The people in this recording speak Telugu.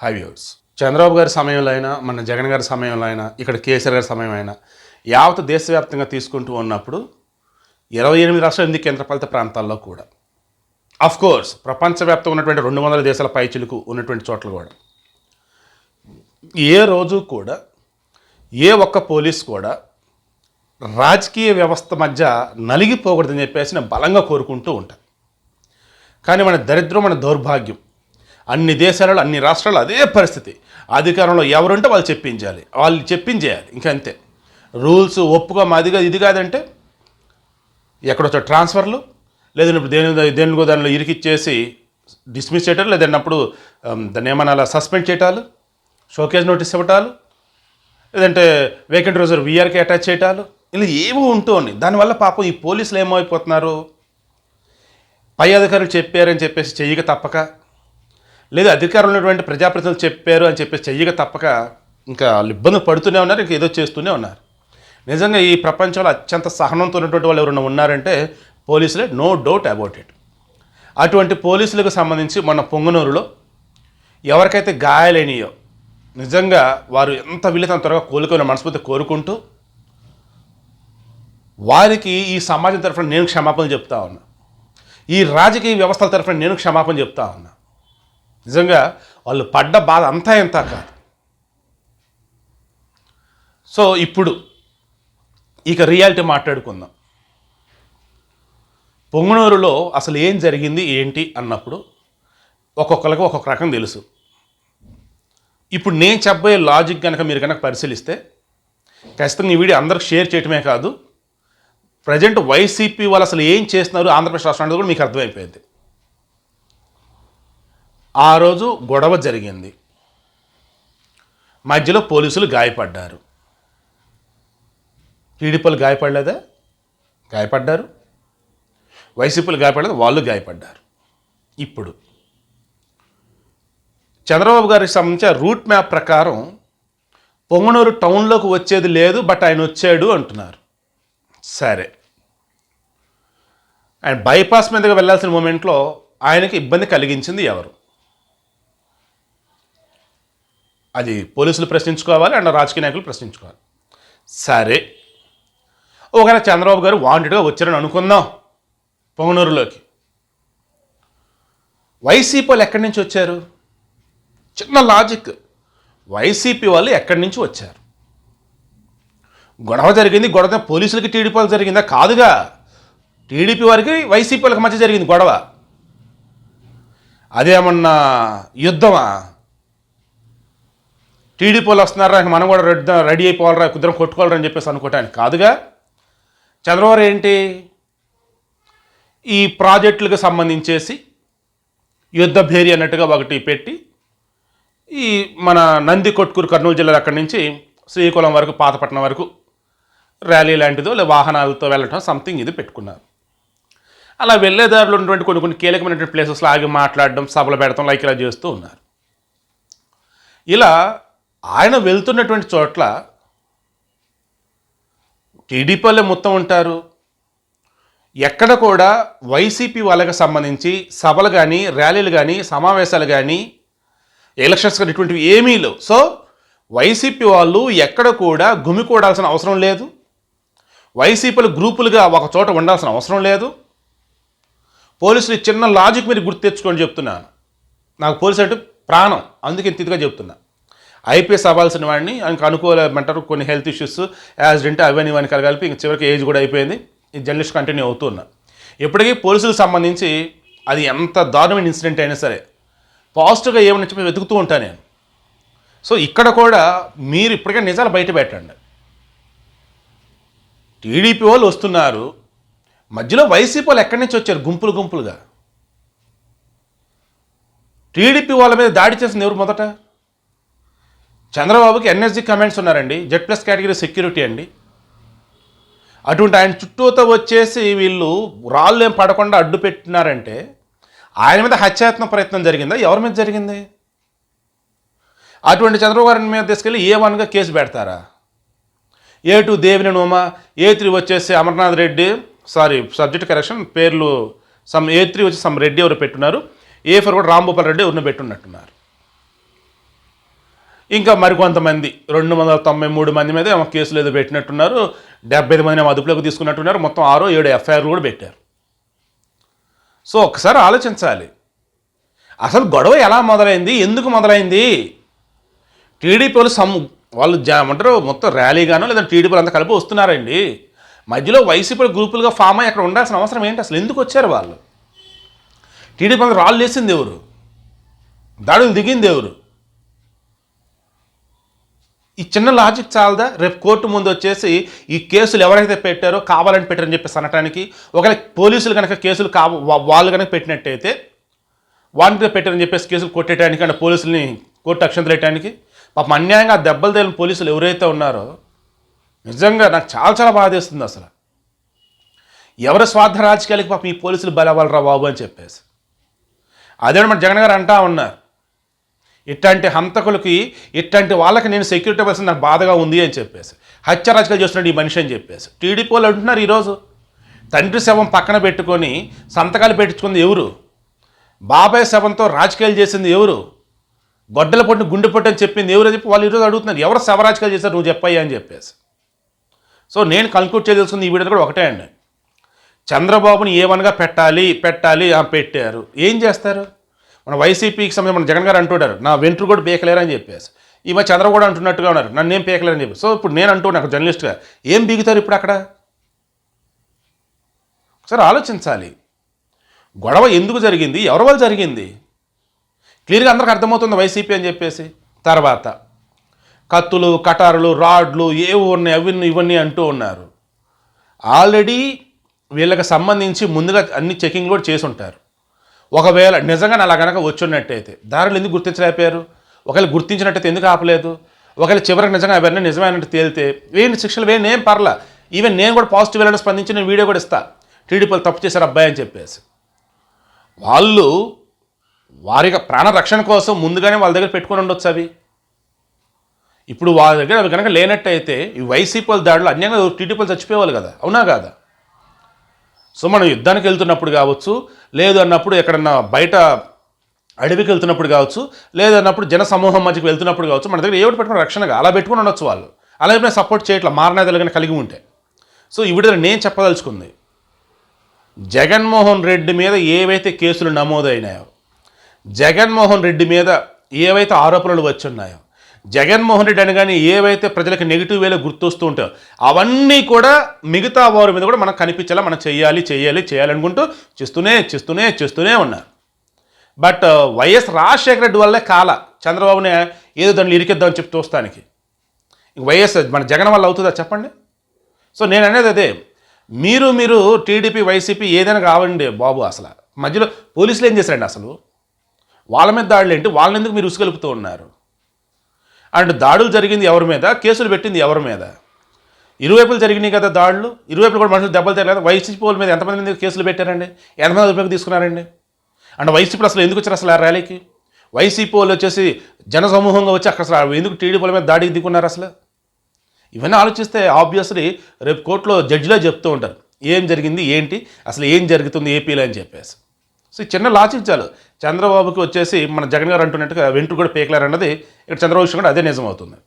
హై వ్యూర్స్ చంద్రబాబు గారి సమయంలో అయినా మన జగన్ గారి సమయంలో అయినా ఇక్కడ కేసీఆర్ గారి సమయం అయినా యావత్ దేశవ్యాప్తంగా తీసుకుంటూ ఉన్నప్పుడు ఇరవై ఎనిమిది రాష్ట్రాలు ఎనిమిది కేంద్రపాలిత ప్రాంతాల్లో కూడా. అఫ్ కోర్స్ ప్రపంచవ్యాప్తంగా ఉన్నటువంటి రెండు వందల దేశాల పైచిలకు ఉన్నటువంటి చోట్ల కూడా. ఏ రోజు కూడా ఏ ఒక్క పోలీస్ కూడా రాజకీయ వ్యవస్థ మధ్య నలిగిపోకూడదని చెప్పేసి నేను బలంగా కోరుకుంటూ ఉంటాను. కానీ మన దరిద్రం మన దౌర్భాగ్యం అన్ని దేశాలలో అన్ని రాష్ట్రాలు అదే పరిస్థితి. అధికారంలో ఎవరుంటే వాళ్ళు చెప్పించాలి. వాళ్ళు చెప్పించేయాలి. ఇంకంతే రూల్స్ ఒప్పుకో మాదిగా ఇది కాదంటే ఎక్కడొచ్చో ట్రాన్స్ఫర్లు? లేదంటే దేని దేనికో దానిలో ఇరికిచ్చేసి డిస్మిస్ చేయటాలు? లేదన్నప్పుడు ఉమ్, దాన్ని ఏమన్నా సస్పెండ్ చేయటాలు? షోకేజ్ నోటీస్ ఇవ్వటాలు? లేదంటే వేకెంట్ రోజు వీఆర్కి అటాచ్ చేయటాలు? ఇలా ఏమో ఉంటూ ఉన్నాయి. దానివల్ల పాపం ఈ పోలీసులు ఏమైపోతున్నారు పై అధికారులు చెప్పారని చెప్పేసి చెయ్యక తప్పక. లేదా అధికారంలో ఉన్నటువంటి ప్రజాప్రతినిధులు చెప్పారు అని చెప్పేసి చెయ్యక తప్పక ఇంకా వాళ్ళు ఇబ్బంది పడుతూనే ఉన్నారు ఇంకా ఏదో చేస్తూనే ఉన్నారు. నిజంగా ఈ ప్రపంచంలో అత్యంత సహనంతో ఉన్నటువంటి వాళ్ళు ఎవరైనా ఉన్నారంటే పోలీసులే నో డౌట్ అబౌట్ ఇట్ అటువంటి పోలీసులకు సంబంధించి మన పొంగనూరులో ఎవరికైతే గాయాలైనయో నిజంగా వారు ఎంత వీలైతే అంత త్వరగా కోలుకొని మనస్ఫూర్తి కోరుకుంటూ వారికి ఈ సమాజం తరఫున నేను క్షమాపణ చెప్తా ఉన్నా. ఈ రాజకీయ వ్యవస్థల తరఫున నేను క్షమాపణ చెప్తా ఉన్నా. నిజంగా వాళ్ళు పడ్డ బాధ అంతా ఎంత కాదు. సో ఇప్పుడు ఇక రియాలిటీ మాట్లాడుకుందాం. పొంగనూరులో అసలు ఏం జరిగింది ఏంటి అన్నప్పుడు ఒక్కొక్కరికి ఒక్కొక్క రకం తెలుసు. ఇప్పుడు నేను చెప్పబోయే లాజిక్ కనుక మీరు కనుక పరిశీలిస్తే ఖచ్చితంగా ఈ వీడియో అందరికి షేర్ చేయటమే కాదు ప్రజెంట్ వైసీపీ వాళ్ళు అసలు ఏం చేస్తున్నారు ఆంధ్రప్రదేశ్ రాష్ట్రానికి కూడా మీకు అర్థమైపోయింది. ఆ రోజు గొడవ జరిగింది. మధ్యలో పోలీసులు గాయపడ్డారు. టీడీపీలు గాయపడలేదా? గాయపడ్డారు. వైసీపీలు గాయపడలేదు వాళ్ళు గాయపడ్డారు. ఇప్పుడు చంద్రబాబు గారికి సంబంధించిన రూట్ మ్యాప్ ప్రకారం పొంగనూరు టౌన్లోకి వచ్చేది లేదు బట్ ఆయన వచ్చాడు అంటున్నారు. సరే. ఆయన బైపాస్ మీదకి వెళ్ళాల్సిన మూమెంట్లో ఆయనకి ఇబ్బంది కలిగించింది ఎవరు? అది పోలీసులు ప్రశ్నించుకోవాలి అండ్ రాజకీయ నాయకులు ప్రశ్నించుకోవాలి. సరే. ఒకవేళ చంద్రబాబు గారు వాంటెడ్గా వచ్చారని అనుకుందాం పొంగనూరులోకి వైసీపీ వాళ్ళు ఎక్కడి నుంచి వచ్చారు? చిన్న లాజిక్ వైసీపీ వాళ్ళు ఎక్కడి నుంచి వచ్చారు? గొడవ జరిగింది గొడవ పోలీసులకి టీడీపీ వాళ్ళు జరిగిందా? కాదుగా. టీడీపీ వారికి వైసీపీ వాళ్ళకి మధ్య జరిగింది గొడవ. అదేమన్నా యుద్ధమా? టీడీపీలు వస్తున్నారా? మనం కూడా రెడ్ రెడీ అయిపోవాలరా కుదరం కొట్టుకోవాలరా అని చెప్పేసి అనుకోవటానికి కాదుగా? చంద్రబాబు ఏంటి? ఈ ప్రాజెక్టులకు సంబంధించేసి యుద్ధ భేరి అన్నట్టుగా ఒకటి పెట్టి ఈ మన నంది కొట్కూరు కర్నూలు జిల్లాలో అక్కడి నుంచి శ్రీకుళం వరకు పాతపట్నం వరకు ర్యాలీ లాంటిదో లేదా వాహనాలతో వెళ్ళటం సంథింగ్ ఇది పెట్టుకున్నారు. అలా వెళ్ళేదారులు ఉన్నటువంటి కొన్ని కొన్ని కీలకమైనటువంటి ప్లేసెస్లో ఆగి మాట్లాడడం సభలు పెడతాం లైక్ ఇలా చేస్తూ ఉన్నారు. ఇలా ఆయన వెళ్తున్నటువంటి చోట్ల టీడీపీలే మొత్తం ఉంటారు. ఎక్కడ కూడా వైసీపీ వాళ్ళకి సంబంధించి సభలు కానీ ర్యాలీలు కానీ సమావేశాలు కానీ ఎలక్షన్స్ కానీ ఇటువంటివి ఏమీ లేవు. సో వైసీపీ వాళ్ళు ఎక్కడ కూడా గుమికూడాల్సిన అవసరం లేదు. వైసీపీలు గ్రూపులుగా ఒక చోట ఉండాల్సిన అవసరం లేదు. పోలీసులు చిన్న లాజిక్ మీరు గుర్తు తెచ్చుకొని చెప్తున్నాను. నాకు పోలీసు అంటే ప్రాణం. అందుకే ఇంత ఇదిగా చెప్తున్నా. ఐపీఎస్ అవ్వాల్సిన వాడిని ఆయనకు అనుకూలమంటారు కొన్ని హెల్త్ ఇష్యూస్ యాక్సిడెంట్ అవన్నీ ఇవన్నీ కలిపి ఇంక చివరికి ఏజ్ కూడా అయిపోయింది. ఈ జర్నలిస్ట్ కంటిన్యూ అవుతున్నా ఇప్పటికీ పోలీసులకు సంబంధించి అది ఎంత దారుణమైన ఇన్సిడెంట్ అయినా సరే పాజిటివ్గా ఏమని చెప్పి వెతుకుతూ ఉంటాను నేను. సో ఇక్కడ కూడా మీరు ఇప్పటికే నిజాలు బయట పెట్టండి. టీడీపీ వాళ్ళు వస్తున్నారు. మధ్యలో వైసీపీ వాళ్ళు ఎక్కడి నుంచి వచ్చారు? గుంపులు గుంపులుగా. టీడీపీ వాళ్ళ మీద దాడి చేసింది ఎవరు మొదట? చంద్రబాబుకి ఎన్ఎస్జి కమెంట్స్ ఉన్నారండి. జెడ్ ప్లస్ కేటగిరీ సెక్యూరిటీ అండి. అటువంటి ఆయన చుట్టూతో వచ్చేసి వీళ్ళు రాళ్ళు ఏం పడకుండా అడ్డు పెట్టినారంటే ఆయన మీద హత్యాయత్న ప్రయత్నం జరిగిందా? ఎవరి మీద జరిగింది? అటువంటి చంద్రబాబు గారి మీద తీసుకెళ్ళి ఏ వన్గా కేసు పెడతారా? ఏ టూ దేవిని నోమ ఏ త్రీ వచ్చేసి Amarnath Reddy sorry subject correction పేర్లు సమ్ ఏ త్రీ వచ్చి సమ్ రెడ్డి ఎవరు పెట్టున్నారు? ఏ ఫోర్ కూడా రాంభూపాల్ రెడ్డి ఎవరిని పెట్టున్నట్టున్నారు. ఇంకా మరికొంతమంది. రెండు వందల తొంభై మూడు మంది మీద ఏమో కేసులు ఏదో పెట్టినట్టున్నారు. డెబ్బై ఐదు మంది అదుపులోకి తీసుకున్నట్టున్నారు. మొత్తం ఆరో ఏడు ఎఫ్ఐఆర్లు కూడా పెట్టారు. సో ఒకసారి ఆలోచించాలి. అసలు గొడవ ఎలా మొదలైంది? ఎందుకు మొదలైంది? టీడీపీ వాళ్ళు సమ్ వాళ్ళు ఏమంటారు మొత్తం ర్యాలీగానో లేదా టీడీపీ అంతా కలిపి వస్తున్నారండి. మధ్యలో వైసీపీ గ్రూపులుగా ఫామ్ అయ్యి అక్కడ ఉండాల్సిన అవసరం ఏంటి అసలు? ఎందుకు వచ్చారు వాళ్ళు? టీడీపీ అంతా రాళ్ళు వేసింది ఎవరు? దాడులు దిగింది ఎవరు? ఈ చిన్న లాజిక్ చాలదా? రేపు కోర్టు ముందు వచ్చేసి ఈ కేసులు ఎవరైతే పెట్టారో కావాలని పెట్టారని చెప్పేసి అనటానికి ఒకవేళ పోలీసులు కనుక కేసులు కావ వాళ్ళు కనుక పెట్టినట్టయితే వాటిని పెట్టారని చెప్పేసి కేసులు కొట్టేయడానికి అంటే పోలీసుల్ని కోర్టు అక్షంతలు వేయడానికి పాపం అన్యాయంగా ఆ దెబ్బలు తేలిన పోలీసులు ఎవరైతే ఉన్నారో నిజంగా నాకు చాలా చాలా బాధేస్తుంది అసలు. ఎవరి స్వార్థ రాజకీయాలకి పాపం ఈ పోలీసులు బలవాలరా బాబు అని చెప్పేసి. అదే మన జగన్ గారు అంటా ఉన్నారు. ఇట్లాంటి హంతకులకి ఇట్లాంటి వాళ్ళకి నేను సెక్యూరిటీ ఇవ్వాల్సిన నాకు బాధగా ఉంది అని చెప్పేసి హత్య రాజకీయాలు చేస్తున్నాడు ఈ మనిషి అని చెప్పేసి టీడీపీ వాళ్ళు అంటున్నారు ఈరోజు. తండ్రి శవం పక్కన పెట్టుకొని సంతకాలు పెట్టించుకుంది ఎవరు? బాబాయ్ శవంతో రాజకీయాలు చేసింది ఎవరు? గొడ్డల పొట్టిన గుండె పొట్టి అని చెప్పింది ఎవరు చెప్పి వాళ్ళు ఈరోజు అడుగుతున్నారు. ఎవరు శవ రాజకీయాలు చేశారు నువ్వు చెప్పయ్యా అని చెప్పేసి. సో నేను కన్క్లూడ్ చేయదలుచుకుంది ఈ వీడియో కూడా ఒకటే అండి. చంద్రబాబుని ఏమనగా పెట్టాలి పెట్టాలి ఆ పెట్టారు. ఏం చేస్తారు? మన వైసీపీకి సంబంధించి మన జగన్ గారు అంటున్నారు నా వెంట్రు కూడా పీకలేరు అని చెప్పేసి. ఈ మధ్య చంద్ర కూడా అంటున్నట్టుగా ఉన్నారు నన్ను ఏం పీకలేరని చెప్పి. సో ఇప్పుడు నేను అంటూ నాకు జర్నలిస్ట్గా ఏం బీగుతారు ఇప్పుడు అక్కడ? ఒకసారి ఆలోచించాలి. గొడవ ఎందుకు జరిగింది? ఎవరి వల్ల జరిగింది? క్లియర్గా అందరికి అర్థమవుతుంది వైసీపీ అని చెప్పేసి. తర్వాత కత్తులు కటారులు రాడ్లు ఏవి ఉన్నాయి అవి ఇవన్నీ అంటూ ఉన్నారు. ఆల్రెడీ వీళ్ళకి సంబంధించి ముందుగా అన్ని చెకింగ్ కూడా చేసి ఉంటారు ఒకవేళ నిజంగా అలా కనుక వచ్చున్నట్టయితే దారులు ఎందుకు గుర్తించలేకపోయారు? ఒకవేళ గుర్తించినట్టయితే ఎందుకు ఆపలేదు? ఒకవేళ చివరికి నిజంగా అవన్నీ నిజమైనట్టు తేలితే వేయండి శిక్షలు వేయని ఏం పర్లా. ఈవెన్ నేను కూడా పాజిటివ్ వెళ్ళడం స్పందించి నేను వీడియో కూడా ఇస్తా. టీడీపీలు తప్పు చేశారు అబ్బాయి అని చెప్పేసి. వాళ్ళు వారి యొక్క ప్రాణ రక్షణ కోసం ముందుగానే వాళ్ళ దగ్గర పెట్టుకొని ఉండొచ్చు అవి. ఇప్పుడు వాళ్ళ దగ్గర అవి కనుక లేనట్టయితే ఈ వైసీపీ దాడులు అన్యంగా టీడీపీలు చచ్చిపోయేవాళ్ళు కదా. అవునా కాదా? సో మనం యుద్ధానికి వెళ్తున్నప్పుడు కావచ్చు లేదు అన్నప్పుడు ఎక్కడన్నా బయట అడవికి వెళ్తున్నప్పుడు కావచ్చు లేదన్నప్పుడు జన సమూహం మధ్యకి వెళ్తున్నప్పుడు కావచ్చు మన దగ్గర ఏమిటి పెట్టుకుని రక్షణగా అలా పెట్టుకుని ఉండొచ్చు వాళ్ళు. అలా ఎప్పుడైనా సపోర్ట్ చేయట్లా మారణాదాలు కానీ కలిగి ఉంటే. సో ఈ విడుదల నేను చెప్పదలుచుకుంది. జగన్మోహన్ రెడ్డి మీద ఏవైతే కేసులు నమోదైనాయో జగన్మోహన్ రెడ్డి మీద ఏవైతే ఆరోపణలు వచ్చి ఉన్నాయో జగన్మోహన్ రెడ్డి అనగానే ఏవైతే ప్రజలకు నెగిటివ్ వేలో గుర్తొస్తూ ఉంటాయో అవన్నీ కూడా మిగతా వారి మీద కూడా మనకు కనిపించేలా మనం చేయాలి చేయాలి చేయాలనుకుంటూ చేస్తూనే చేస్తూనే చేస్తూనే ఉన్నారు. బట్ వైఎస్ రాజశేఖర రెడ్డి వల్లే కాల. చంద్రబాబునే ఏదో దాన్ని ఇరికిద్దామని చెప్పి చూస్తానికి వైఎస్ మన జగన్ వల్ల అవుతుందా చెప్పండి? సో నేను అనేది అదే. మీరు మీరు టీడీపీ వైసీపీ ఏదైనా కావండి బాబు అసలు. మధ్యలో పోలీసులు ఏం చేశారండి అసలు? వాళ్ళ మీద దాడులు ఏంటి? వాళ్ళని ఎందుకు మీరు ఉసుగలుపుతూ ఉన్నారు? అండ్ దాడులు జరిగింది ఎవరి మీద? కేసులు పెట్టింది ఎవరి మీద? ఇరువైపులు జరిగినాయి కదా దాడులు. ఇరువైపులు కూడా మనుషులు దెబ్బలు తెలియదు వైసీపీ వాళ్ళ మీద ఎంతమంది మీద కేసులు పెట్టారండి? ఎంతమంది అదుపులోకి తీసుకున్నారండి. అండ్ వైసీపీలు అసలు ఎందుకు వచ్చారు అసలు ఆ ర్యాలీకి? వైసీపీ వాళ్ళు వచ్చేసి జనసమూహంగా వచ్చి అక్కడ అసలు ఎందుకు టీడీపీ వాళ్ళ మీద దాడికి దిగున్నారు అసలు? ఇవన్నీ ఆలోచిస్తే ఆబ్వియస్లీ రేపు కోర్టులో జడ్జిలో చెప్తూ ఉంటారు. ఏం జరిగింది ఏంటి అసలు ఏం జరుగుతుంది ఏపీలో అని చెప్పేసి. సో చిన్న లాజిక్ చాలు చంద్రబాబుకి వచ్చేసి మన జగన్ గారు అంటున్నట్టుగా వెంట్రు కూడా పేకలారన్నది అన్నది ఇక్కడ చంద్రబాబు విషయం కూడా అదే నిజం అవుతుంది